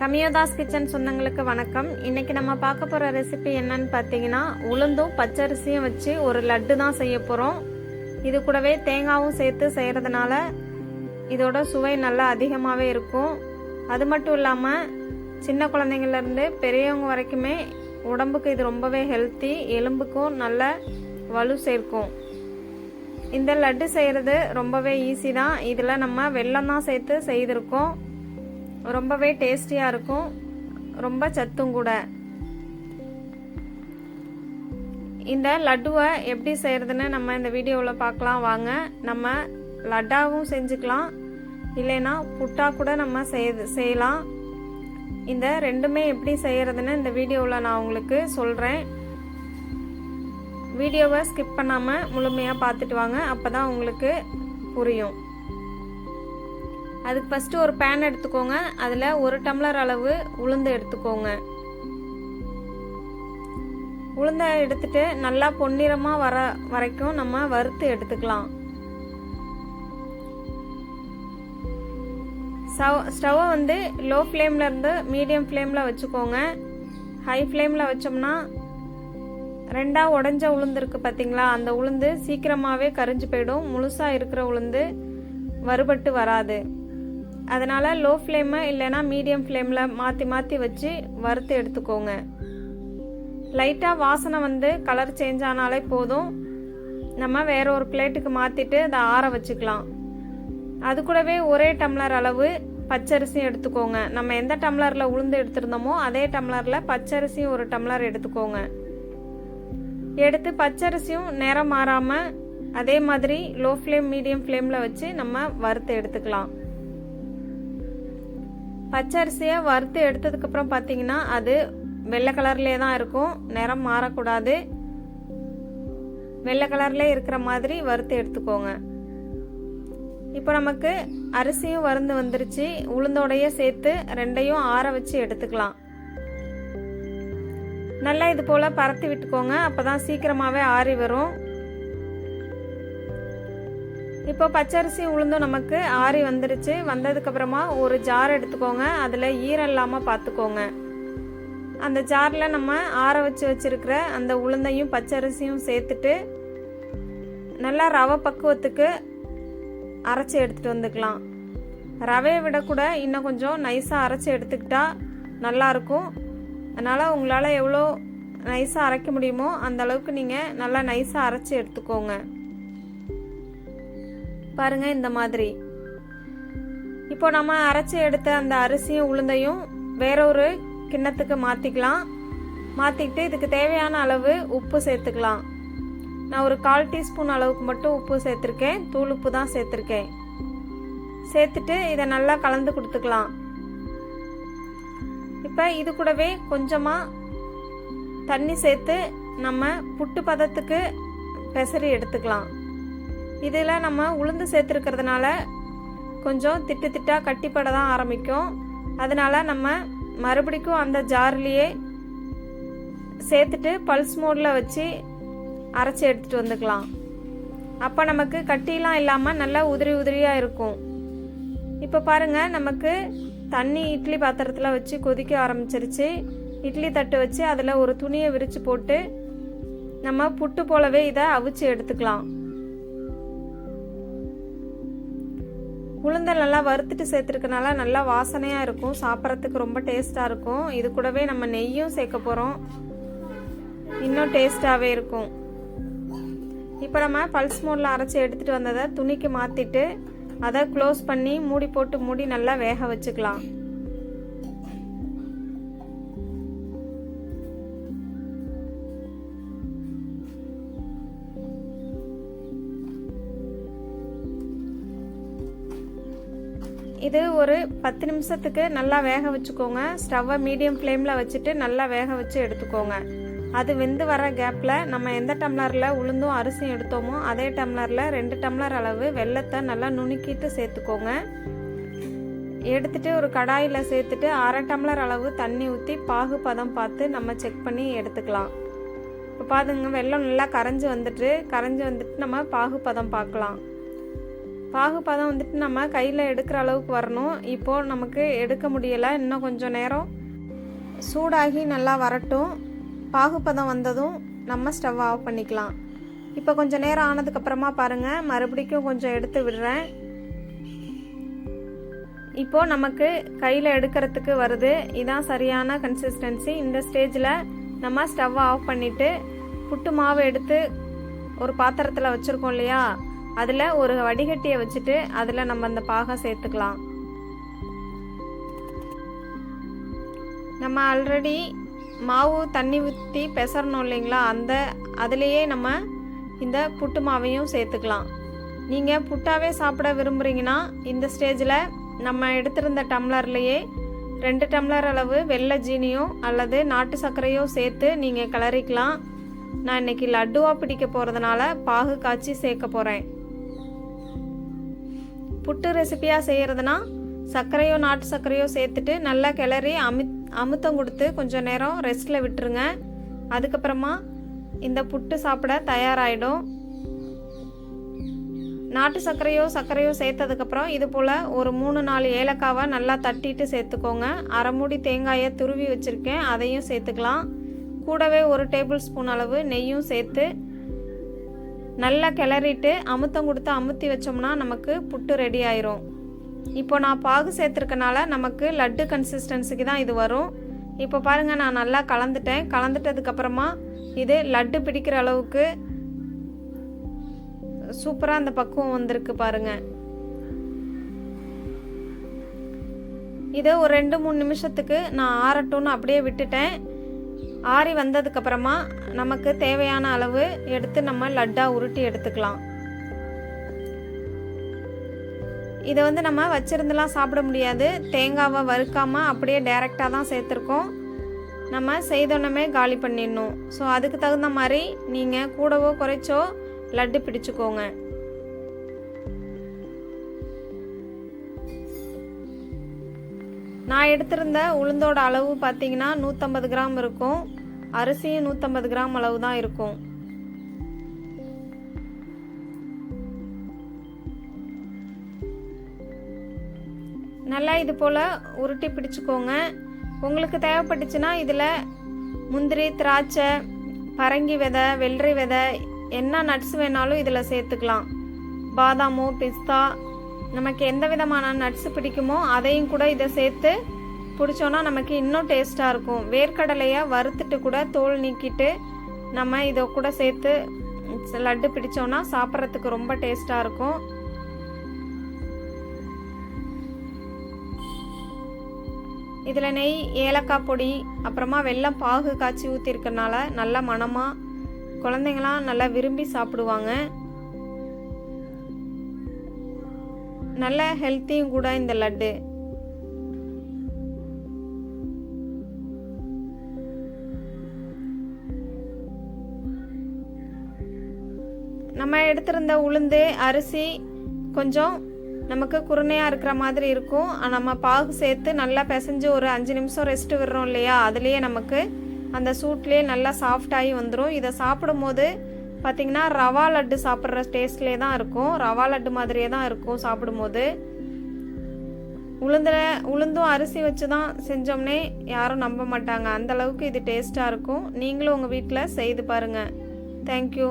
கமியோதாஸ் kitchen சொந்தங்களுக்கு வணக்கம். இன்னைக்கு நம்ம பார்க்க போகிற ரெசிபி என்னன்னு பார்த்தீங்கன்னா உளுந்தும் பச்சரிசியும் வச்சு ஒரு லட்டு தான் செய்ய போகிறோம் இது கூடவே தேங்காவும் சேர்த்து செய்கிறதுனால இதோட சுவை நல்லா அதிகமாகவே இருக்கும். அது மட்டும் இல்லாமல் சின்ன குழந்தைங்கள்லேருந்து பெரியவங்க வரைக்குமே உடம்புக்கு இது ரொம்பவே ஹெல்த்தி எலும்புக்கும் நல்ல வலு சேர்க்கும். இந்த லட்டு செய்கிறது ரொம்பவே ஈஸி தான். இதில் நம்ம வெள்ளம் தான் சேர்த்து செய்திருக்கோம். ரொம்பவே டேஸ்டியாக இருக்கும். ரொம்ப சத்தும் கூட. இந்த லட்டுவை எப்படி செய்கிறதுன்னு நம்ம இந்த வீடியோவில் பார்க்கலாம். வாங்க நம்ம லட்டாவும் செஞ்சுக்கலாம். இல்லைன்னா புட்டா கூட நம்ம செய்து செய்யலாம். இந்த ரெண்டுமே எப்படி செய்கிறதுன்னு இந்த வீடியோவில் நான் உங்களுக்கு சொல்கிறேன் வீடியோவை ஸ்கிப் பண்ணாமல் முழுமையாக பார்த்துட்டு வாங்க அப்போ தான் உங்களுக்கு புரியும். அதுக்கு ஃபஸ்ட்டு ஒரு பேன் எடுத்துக்கோங்க. அதில் ஒரு டம்ளர் அளவு உளுந்து எடுத்துக்கோங்க. உளுந்த எடுத்துட்டு நல்லா பொன்னிறமாக வர வரைக்கும் நம்ம வறுத்து எடுத்துக்கலாம். ஸ்டவ் ஸ்டவ்வை வந்து லோ ஃப்ளேமில் இருந்து மீடியம் ஃப்ளேமில் வச்சுக்கோங்க. ஹை ஃப்ளேமில் வச்சோம்னா ரெண்டாக உடஞ்ச உளுந்து இருக்குது பார்த்தீங்களா அந்த உளுந்து சீக்கிரமாகவே கரிஞ்சு போயிடும். முழுசாக இருக்கிற உளுந்து வறுபட்டு வராது. அதனால் லோ ஃப்ளேமு இல்லைன்னா மீடியம் ஃப்ளேமில் மாற்றி மாற்றி வச்சு வறுத்து எடுத்துக்கோங்க. லைட்டாக வாசனை வந்து கலர் சேஞ்ச் ஆனாலே போதும். நம்ம வேற ஒரு பிளேட்டுக்கு மாற்றிட்டு அதை ஆற வச்சுக்கலாம். அது கூடவே ஒரே டம்ளர் அளவு பச்சரிசியும் எடுத்துக்கோங்க. நம்ம எந்த டம்ளரில் உளுந்து எடுத்திருந்தோமோ அதே டம்ளரில் பச்சரிசியும் ஒரு டம்ளர் எடுத்துக்கோங்க. எடுத்து பச்சரிசியும் நேரம் மாறாமல் அதே மாதிரி லோ ஃப்ளேம் மீடியம் ஃப்ளேமில் வச்சு நம்ம வறுத்து எடுத்துக்கலாம். பச்சரிசியை வறுத்து எடுத்ததுக்கப்புறம் பார்த்தீங்கன்னா அது வெள்ளை கலர்லேயே தான் இருக்கும். நிறம் மாறக்கூடாது. வெள்ளை கலர்லேயே இருக்கிற மாதிரி வறுத்து எடுத்துக்கோங்க. இப்போ நமக்கு அரிசியும் வறுந்து வந்துருச்சு. உளுந்தோடைய சேர்த்து ரெண்டையும் ஆற வச்சு எடுத்துக்கலாம். நல்லா இது போல் பரத்தி விட்டுக்கோங்க. அப்போ தான் சீக்கிரமாகவே ஆறி வரும். இப்போ பச்சரிசி உளுந்தும் நமக்கு ஆறி வந்துடுச்சு வந்ததுக்கப்புறமா ஒரு ஜார் எடுத்துக்கோங்க. அதில் ஈரம் இல்லாமல் பார்த்துக்கோங்க அந்த ஜாரில் நம்ம ஆற வச்சு வச்சுருக்கிற அந்த உளுந்தையும் பச்சரிசியும் சேர்த்துட்டு நல்லா ரவை பக்குவத்துக்கு அரைச்சி எடுத்துகிட்டு வந்துக்கலாம். ரவையை விட கூட இன்னும் கொஞ்சம் நைஸாக அரைச்சி எடுத்துக்கிட்டா நல்லாயிருக்கும் அதனால் உங்களால் எவ்வளோ நைஸாக அரைக்க முடியுமோ அந்த அளவுக்கு நீங்கள் நல்லா நைஸாக அரைச்சி எடுத்துக்கோங்க. பாருங்க இந்த மாதிரி. இப்போ நம்ம அரைச்சி எடுத்த அந்த அரிசியும் உளுந்தையும் வேற ஒரு கிண்ணத்துக்கு மாற்றிக்கலாம் மாற்றிக்கிட்டு இதுக்கு தேவையான அளவு உப்பு சேர்த்துக்கலாம். நான் ஒரு கால் டீஸ்பூன் அளவுக்கு மட்டும் உப்பு சேர்த்துருக்கேன். தூள் உப்பு தான் சேர்த்துருக்கேன். சேர்த்துட்டு இதை நல்லா கலந்து கொடுத்துக்கலாம். இப்போ இது கூடவே கொஞ்சமாக தண்ணி சேர்த்து நம்ம புட்டு பதத்துக்கு பெசரி எடுத்துக்கலாம். இதில் நம்ம உளுந்து சேர்த்துருக்கிறதுனால கொஞ்சம் திட்டு திட்டாக கட்டிப்பட தான் ஆரம்பிக்கும். அதனால் நம்ம மறுபடிக்கும் அந்த ஜார்லேயே சேர்த்துட்டு பல்ஸ் மோடில் வச்சு அரைச்சி எடுத்துகிட்டு வந்துக்கலாம். அப்போ நமக்கு கட்டிலாம் இல்லாமல் நல்லா உதிரி உதிரியாக இருக்கும். இப்போ பாருங்கள் நமக்கு தண்ணி இட்லி பாத்திரத்தில் வச்சு கொதிக்க ஆரம்பிச்சிருச்சு. இட்லி தட்டு வச்சு அதில் ஒரு துணியை விரித்து போட்டு நம்ம புட்டு போலவே இதை அவிச்சு எடுத்துக்கலாம். உளுந்தை நல்லா வறுத்துட்டு சேர்த்துருக்கனால நல்லா வாசனையாக இருக்கும். சாப்பிட்றதுக்கு ரொம்ப டேஸ்ட்டாக இருக்கும். இது கூடவே நம்ம நெய்யும் சேர்க்க போகிறோம் இன்னும் டேஸ்ட்டாகவே இருக்கும். இப்போ நம்ம பல்ஸ் மோடில் அரைச்சி எடுத்துகிட்டு வந்ததை துணிக்கு மாற்றிட்டு அதை க்ளோஸ் பண்ணி மூடி போட்டு மூடி நல்லா வேக வச்சுக்கலாம். இது ஒரு பத்து நிமிஷத்துக்கு நல்லா வேக வச்சுக்கோங்க. ஸ்டவ்வை மீடியம் ஃப்ளேமில் வச்சுட்டு நல்லா வேக வச்சு எடுத்துக்கோங்க. அது வெந்து வர கேப்பில் நம்ம எந்த டம்ளரில் உளுந்தும் அரிசியும் எடுத்தோமோ அதே டம்ளரில் ரெண்டு டம்ளர் அளவு வெள்ளத்தை நல்லா நுணுக்கிட்டு சேர்த்துக்கோங்க. எடுத்துட்டு ஒரு கடாயில் சேர்த்துட்டு அரை டம்ளர் அளவு தண்ணி ஊற்றி பாகு பதம் பார்த்து நம்ம செக் பண்ணி எடுத்துக்கலாம். இப்போ பாருங்க வெள்ளம் நல்லா கரைஞ்சி வந்துட்டு கரைஞ்சி வந்துட்டு நம்ம பாகு பதம் பார்க்கலாம். பாகுபதம் வந்துட்டு நம்ம கையில் எடுக்கிற அளவுக்கு வரணும். இப்போது நமக்கு எடுக்க முடியலை. இன்னும் கொஞ்சம் நேரம் சூடாகி நல்லா வரட்டும். பாகுபதம் வந்ததும் நம்ம ஸ்டவ் ஆஃப் பண்ணிக்கலாம். இப்போ கொஞ்சம் நேரம் ஆனதுக்கப்புறமா பாருங்கள் மறுபடிக்கும் கொஞ்சம் எடுத்து விடுறேன். இப்போது நமக்கு கையில் எடுக்கிறதுக்கு வருது. இதான் சரியான கன்சிஸ்டன்சி இந்த ஸ்டேஜில் நம்ம ஸ்டவ் ஆஃப் பண்ணிவிட்டு புட்டு மாவு எடுத்து ஒரு பாத்திரத்தில் வச்சுருக்கோம் இல்லையா? அதில் ஒரு வடிகட்டியை வச்சுட்டு அதில் நம்ம அந்த பாகம் சேர்த்துக்கலாம். நம்ம ஆல்ரெடி மாவு தண்ணி ஊற்றி பெசரணும் இல்லைங்களா? அந்த அதுலேயே நம்ம இந்த புட்டு மாவையும் சேர்த்துக்கலாம். நீங்கள் புட்டாவே சாப்பிட விரும்புகிறீங்கன்னா இந்த ஸ்டேஜில் நம்ம எடுத்திருந்த டம்ளர்லேயே ரெண்டு டம்ளர் அளவு வெள்ளை ஜீனியும் அல்லது நாட்டு சர்க்கரையோ சேர்த்து நீங்கள் கிளறிக்கலாம். நான் இன்னைக்கு லட்டுவாக பிடிக்க போகிறதுனால பாகு காய்ச்சி சேர்க்க போகிறேன் புட்டு ரெசிபியாக செய்கிறதுனா சர்க்கரையோ நாட்டு சர்க்கரையோ சேர்த்துட்டு நல்லா கிளறி அமித் அமுத்தம் கொடுத்து கொஞ்சம் நேரம் ரெஸ்ட்டில் விட்டுருங்க. அதுக்கப்புறமா இந்த புட்டு சாப்பிட தயாராகிடும் நாட்டு சர்க்கரையோ சர்க்கரையோ சேர்த்ததுக்கப்புறம் இது போல் ஒரு மூணு நாலு ஏலக்காவை நல்லா தட்டிட்டு சேர்த்துக்கோங்க. அரை மூடி தேங்காயை துருவி வச்சுருக்கேன் அதையும் சேர்த்துக்கலாம். கூடவே ஒரு டேபிள் ஸ்பூன் அளவு நெய்யும் சேர்த்து நல்லா கிளறிட்டு அமுத்தம் கொடுத்து அமுத்தி வச்சோம்னா நமக்கு புட்டு ரெடி ஆயிரும். இப்போ நான் பாகு சேர்த்துருக்கனால நமக்கு லட்டு கன்சிஸ்டன்சிக்கு தான் இது வரும். இப்போ பாருங்கள் நான் நல்லா கலந்துட்டேன். கலந்துட்டதுக்கப்புறமா இது லட்டு பிடிக்கிற அளவுக்கு சூப்பராக அந்த பக்குவம் வந்திருக்கு பாருங்க. இதை ஒரு ரெண்டு மூணு நிமிஷத்துக்கு நான் ஆறட்டும்னு அப்படியே விட்டுட்டேன். ஆறி வந்ததுக்கப்புறமா நமக்கு தேவையான அளவு எடுத்து நம்ம லட்டாக உருட்டி எடுத்துக்கலாம். இதை வந்து நம்ம வச்சுருந்துலாம் சாப்பிட முடியாது. தேங்காவை வறுக்காமல் அப்படியே டைரெக்டாக தான் சேர்த்துருக்கோம். நம்ம செய்தோன்னமே காலி பண்ணிடணும். ஸோ அதுக்கு தகுந்த மாதிரி நீங்கள் கூடவோ குறைச்சோ லட்டு பிடிச்சுக்கோங்க. நான் எடுத்திருந்த உளுந்தோட அளவு பார்த்தீங்கன்னா நூற்றம்பது கிராம் இருக்கும். அரிசியும் நூற்றம்பது கிராம் அளவு தான் இருக்கும். நல்லா இது போல் உருட்டி பிடிச்சிக்கோங்க. உங்களுக்கு தேவைப்பட்டுச்சுன்னா இதில் முந்திரி திராட்சை பரங்கி விதை வெள்ளரி விதை என்ன நட்ஸ் வேணாலும் இதில் சேர்த்துக்கலாம். பாதாமோ பிஸ்தா நமக்கு எந்த விதமான நட்ஸ் பிடிக்குமோ அதையும் கூட இதை சேர்த்து பிடிச்சோன்னா நமக்கு இன்னும் டேஸ்ட்டாக இருக்கும். வேர்க்கடலையை வறுத்துட்டு கூட தோல் நீக்கிட்டு நம்ம இதை கூட சேர்த்து லட்டு பிடிச்சோன்னா சாப்பிட்றதுக்கு ரொம்ப டேஸ்ட்டாக இருக்கும். இதில் நெய் ஏலக்காய் பொடி அப்புறமா வெள்ளம் பாகு காய்ச்சி ஊற்றிருக்கனால நல்ல மணமாக குழந்தைங்களாம் நல்லா விரும்பி சாப்பிடுவாங்க. நல்ல ஹெல்த்தியும் கூட இந்த லட்டு. நம்ம எடுத்திருந்த உளுந்து அரிசி கொஞ்சம் நமக்கு குருணையாக இருக்கிற மாதிரி இருக்கும். நம்ம பாகு சேர்த்து நல்லா பிசைஞ்சு ஒரு அஞ்சு நிமிஷம் ரெஸ்ட் விடுறோம் இல்லையா? அதுலேயே நமக்கு அந்த சூட்லேயே நல்லா சாஃப்டாகி வந்துடும் இதை சாப்பிடும்போது பார்த்திங்கன்னா ரவா லட்டு சாப்பிட்ற டேஸ்ட்லேயே தான் இருக்கும். ரவா லட்டு மாதிரியே தான் இருக்கும் சாப்பிடும்போது. உளுந்தில் உளுந்தும் அரிசி வச்சு தான் செஞ்சோம்னே யாரும் நம்ப மாட்டாங்க. அந்த அளவுக்கு இது டேஸ்ட்டாக இருக்கும். நீங்களும் உங்கள் வீட்டில் செய்து பாருங்கள் தேங்க்யூ